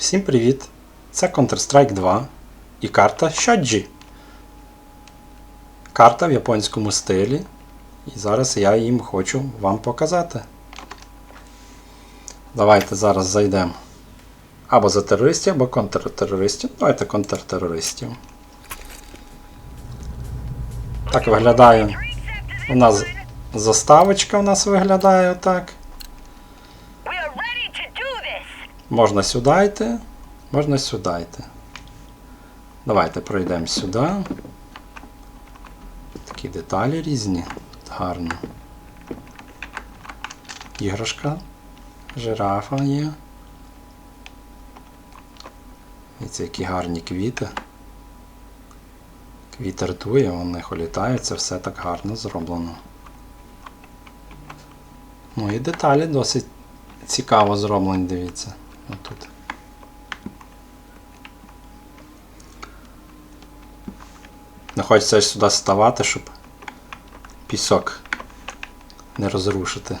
Всім привіт! Це Counter-Strike 2 і карта Shoji. Карта в японському стилі. І зараз я їм хочу вам показати. Давайте зараз зайдемо або за терористів, або контртерористів. Давайте контртерористів. Так виглядає. У нас заставочка у нас виглядає отак. Можна сюди йти, можна сюди йти. Давайте пройдемо сюди. Такі деталі різні. Гарно. Іграшка. Жирафа є. І це які гарні квіти. Квіти ртує, вони літають, це все так гарно зроблено. Ну і деталі досить цікаво зроблені, дивіться. Отут. Не хочеться сюди ставати, щоб пісок не розрушити.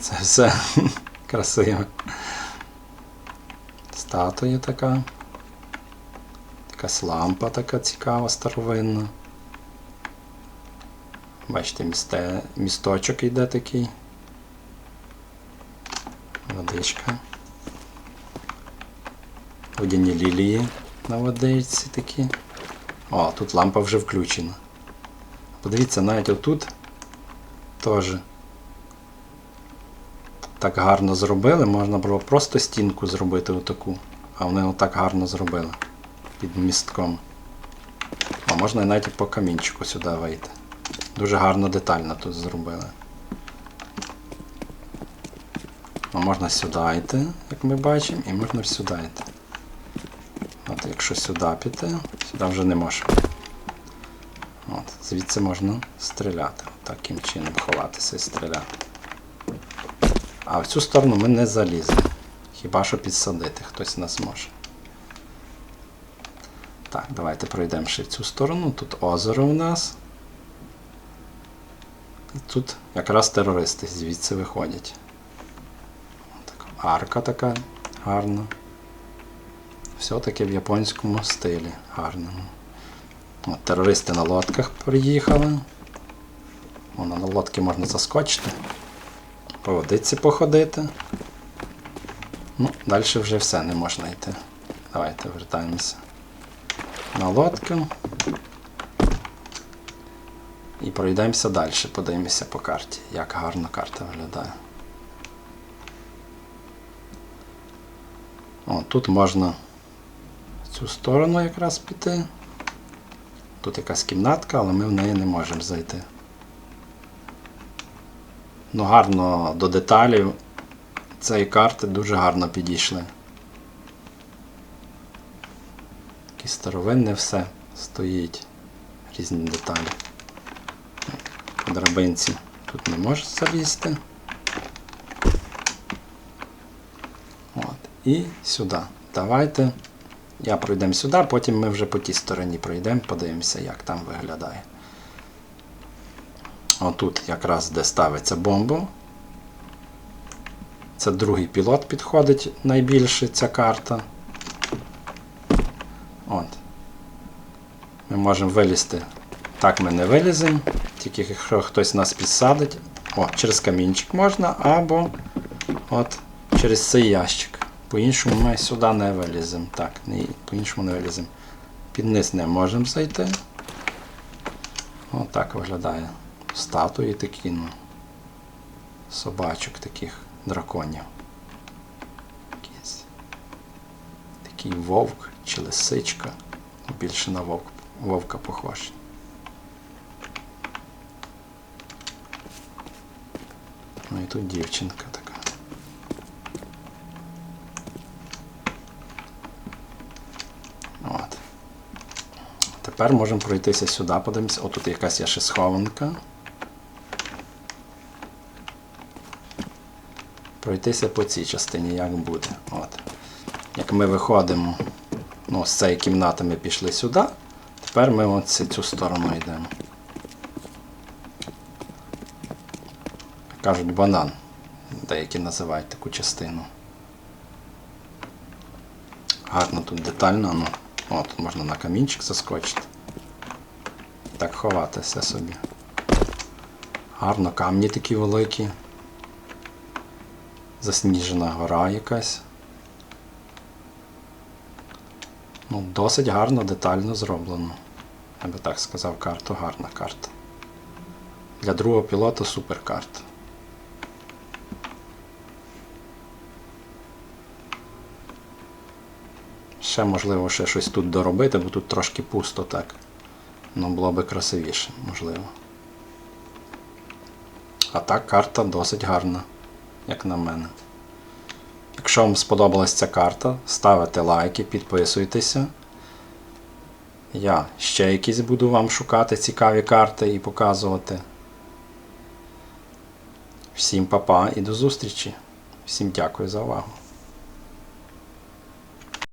Це все красиво. Статуя така. Якась лампа така цікава, старовинна. Бачите, місте, місточок йде такий. Водичка. Водяні лілії на водичці такі. О, тут лампа вже включена. Подивіться, навіть отут теж так гарно зробили, можна було просто стінку зробити отаку. А вони отак гарно зробили під містком. А можна навіть по камінчику сюди вийти. Дуже гарно детально тут зробили. А можна сюди йти, як ми бачимо, і можна сюди йти. От якщо сюди піти, сюди вже не можна. От, звідси можна стріляти. Таким чином ховатися і стріляти. А в цю сторону ми не заліземо. Хіба що підсадити хтось нас може. Так, давайте пройдемо ще в цю сторону. Тут озеро у нас. І тут якраз терористи звідси виходять. Арка така гарна. Все таки в японському стилі гарному. От, терористи на лодках приїхали. Воно на лодки можна заскочити. По водиці походити. Ну, далі вже все не можна йти. Давайте вертаємося на лодку. І пройдемося далі, подивимося по карті, як гарно карта виглядає. О, тут можна цю сторону якраз піти. Тут якась кімнатка, але ми в неї не можемо зайти. Ну, гарно до деталів цієї карти дуже гарно підійшли. Такі старовинне все стоїть. Різні деталі. По драбинці тут не можеш залізти. От. І сюди. Давайте. Я пройдемо сюди, потім ми вже по тій стороні пройдемо, подивимося, як там виглядає. Отут якраз де ставиться бомба. Це другий пілот підходить найбільше ця карта. От. Ми можемо вилізти. Так ми не виліземо, тільки якщо хтось нас підсадить. О, через камінчик можна, або от через цей ящик. По-іншому ми сюди не виліземо. Так, по-іншому не виліземо. Під низ не можемо зайти. Отак виглядає. Статуї такі, ну. Собачок таких драконів. Такий вовк чи лисичка. Більше на вовк, вовка похож. Ну і тут дівчинка така. От. Тепер можемо пройтися сюди, подивимося. О, тут якась є ще схованка. Пройтися по цій частині, як буде. От. Як ми виходимо ну, з цієї кімнати, ми пішли сюди, тепер ми от цю сторону йдемо. Кажуть банан. Деякі називають таку частину. Гарно тут детально. Ну. О, тут можна на камінчик заскочити. Так ховатися собі. Гарно камні такі великі. Засніжена гора якась. Ну, досить гарно, детально зроблено. Я би так сказав, карту гарна карта. Для другого пілота супер карта. Ще можливо ще щось тут доробити, бо тут трошки пусто так. Ну було би красивіше, можливо. А так карта досить гарна, як на мене. Якщо вам сподобалась ця карта, ставите лайки, підписуйтеся. Я ще якісь буду вам шукати цікаві карти і показувати. Всім па-па і до зустрічі. Всім дякую за увагу.